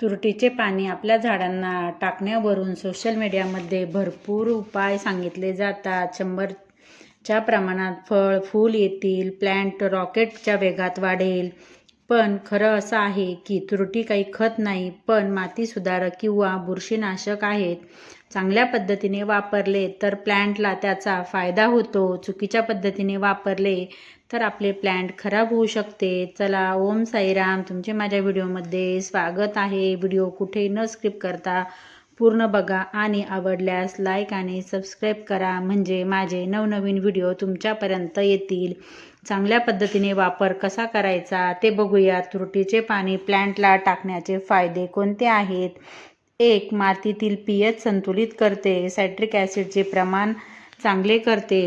तुरटीचे पाणी आपल्या झाडांना टाकण्यावरून सोशल मीडियामध्ये भरपूर उपाय सांगितले जातात. शंभरच्या प्रमाणात फळ फूल येतील प्लॅन्ट रॉकेटच्या वेगात वाढेल. पण खरं असं आहे की तुरटी काही खत नाही पण माती सुधारक किंवा बुरशीनाशक आहेत. चांगल्या पद्धतीने वापरले तर प्लॅन्टला त्याचा फायदा होतो. चुकीच्या पद्धतीने वापरले तर आपले प्लॅन्ट खराब होऊ शकते. चला ओम साईराम. तुमचे माझ्या व्हिडिओमध्ये स्वागत आहे. व्हिडिओ कुठे न स्किप करता पूर्ण बघा आणि आवडल्यास लाईक आणि सबस्क्राईब करा. म्हणजे माझे नवनवीन व्हिडिओ तुमच्यापर्यंत येतील. चांगल्या पद्धतीने वापर कसा करायचा ते बघूया. तुरटीचे पाणी प्लॅन्टला टाकण्याचे फायदे कोणते आहेत? एक मातीतील पीएच संतुलित करते. सायट्रिक ॲसिडचे प्रमाण चांगले करते.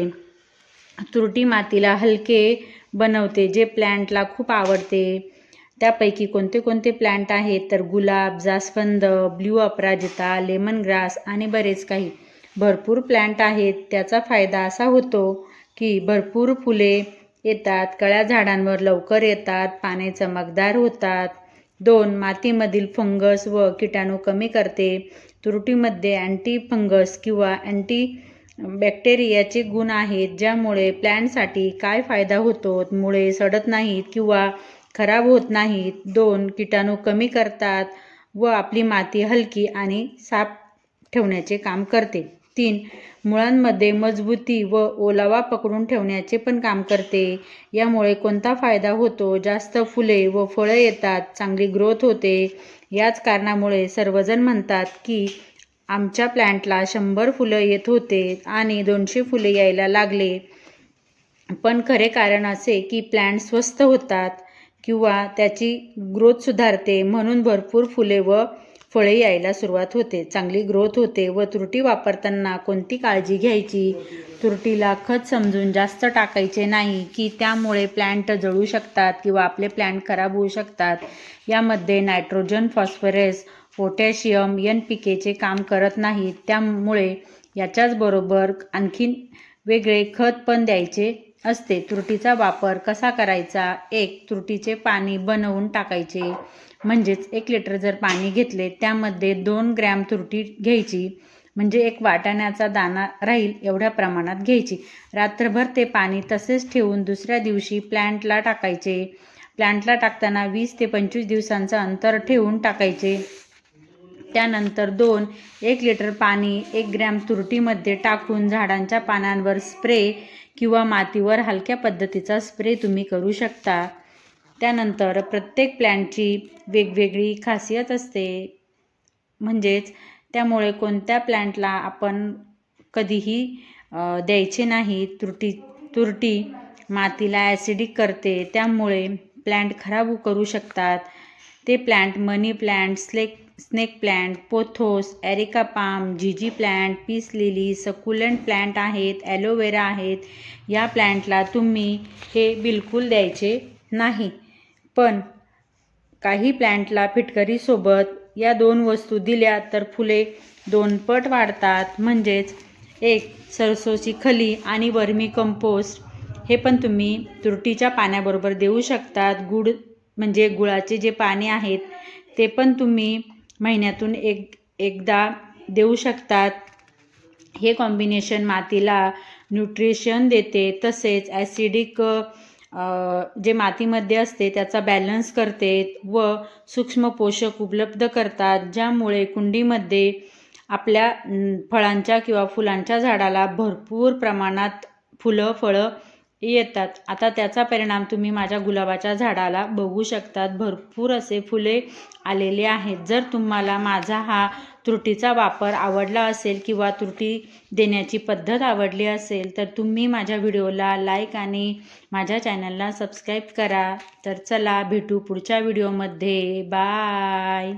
तुरटी मातीला हलके बनवते जे प्लॅन्टला खूप आवडते. त्यापैकी कोणते कोणते प्लॅन्ट आहेत? तर गुलाब जास्वंद ब्ल्यू अपराजिता लेमन ग्रास आणि बरेच काही. भरपूर प्लॅन्ट आहेत. त्याचा फायदा असा होतो की भरपूर फुले येतात कळ्या झाडांवर लवकर येतात पाने चमकदार होतात. दोन मातीमधील फंगस व किटाणू कमी करते. तुरटीमध्ये अँटी फंगस किंवा अँटी बॅक्टेरियाचे गुण आहेत ज्यामुळे प्लॅन्टसाठी काय फायदा होतो मुळे सडत नाहीत किंवा खराब होत नाहीत. दोन किटाणू कमी करतात व आपली माती हलकी आणि साफ ठेवण्याचे काम करते. तीन मुळांमध्ये मजबूती व ओलावा पकडून ठेवण्याचे पण काम करते. यामुळे कोणता फायदा होतो? जास्त फुले व फळं येतात चांगली ग्रोथ होते. याच कारणामुळे सर्वजण म्हणतात की आमच्या प्लॅन्टला शंभर फुलं येत होते आणि दोनशे फुले यायला लागले. पण खरे कारण असे की प्लॅन्ट स्वस्त होतात किंवा त्याची ग्रोथ सुधारते म्हणून भरपूर फुले व फळे यायला सुरुवात होते. चांगली ग्रोथ होते व तुरटी वापरताना कोणती काळजी घ्यायची? तुरटीला खत समजून जास्त टाकायचे नाही की त्यामुळे प्लॅन्ट जळू शकतात किंवा आपले प्लॅन्ट खराब होऊ शकतात. यामध्ये nitrogen phosphorus potassium N P केचे काम करत नाहीत. त्यामुळे याच्याचबरोबर आणखीन वेगळे खत पण द्यायचे असते. तुरटीचा वापर कसा करायचा? एक तुरटीचे पाणी बनवून टाकायचे. म्हणजेच एक लिटर जर पाणी घेतले त्यामध्ये दोन ग्रॅम तुरटी घ्यायची. म्हणजे एक वाटाण्याचा दाणा राहील एवढ्या प्रमाणात घ्यायची. रात्रभर ते पाणी तसेच ठेवून दुसऱ्या दिवशी प्लॅन्टला टाकायचे. प्लॅन्टला टाकताना वीस ते पंचवीस दिवसांचं अंतर ठेवून टाकायचे. त्यानंतर दोन एक लिटर पाणी एक ग्रॅम तुरटीमध्ये टाकून झाडांच्या पानांवर स्प्रे किंवा मातीवर हलक्या पद्धतीचा स्प्रे तुम्ही करू शकता. त्यानंतर प्रत्येक प्लॅनची वेगवेगळी खासियत असते. म्हणजेच त्यामुळे कोणत्या प्लॅन्टला आपण कधीही द्यायचे नाही तुरटी तुरटी मातीला ॲसिडिक करते त्यामुळे प्लॅन्ट खराब करू शकतात. ते plant money plant slack snake plant pothos areca palm जीजी plant peace lily succulent plant आहेत ॲलोवेरा आहेत. या प्लॅन्टला तुम्ही हे बिलकुल द्यायचे नाही. पण काही प्लॅन्टला फिटकरीसोबत या दोन वस्तू दिल्या तर फुले दोन पट वाढतात. म्हणजेच एक सरसोची खली आणि वर्मी कंपोस्ट. हे पण तुम्ही तुरटीच्या पाण्याबरोबर देऊ शकतात. गुड म्हणजे गुळाचे जे पाणी आहेत ते पण तुम्ही महिन्यातून एक एकदा देऊ शकतात. हे कॉम्बिनेशन मातीला न्यूट्रिशन देते. तसेच ॲसिडिक जे मातीमध्ये असते त्याचा बॅलन्स करते व सूक्ष्म पोषक उपलब्ध करतात ज्यामुळे कुंडीमध्ये आपल्या फळांच्या किंवा फुलांच्या झाडाला भरपूर प्रमाणात फुलं फळं येतात. आता त्याचा परिणाम तुम्ही माझ्या गुलाबाच्या झाडाला बघू शकतात. भरपूर असे फुले आलेले आहेत. जर तुम्हाला माझा हा त्रुटीचा वापर आवडला असेल किंवा त्रुटी देण्याची पद्धत आवडली असेल तर तुम्ही माझ्या व्हिडिओला लाईक आणि माझ्या चॅनलला सबस्क्राईब करा. तर चला भेटू पुढच्या व्हिडिओमध्ये. बाय!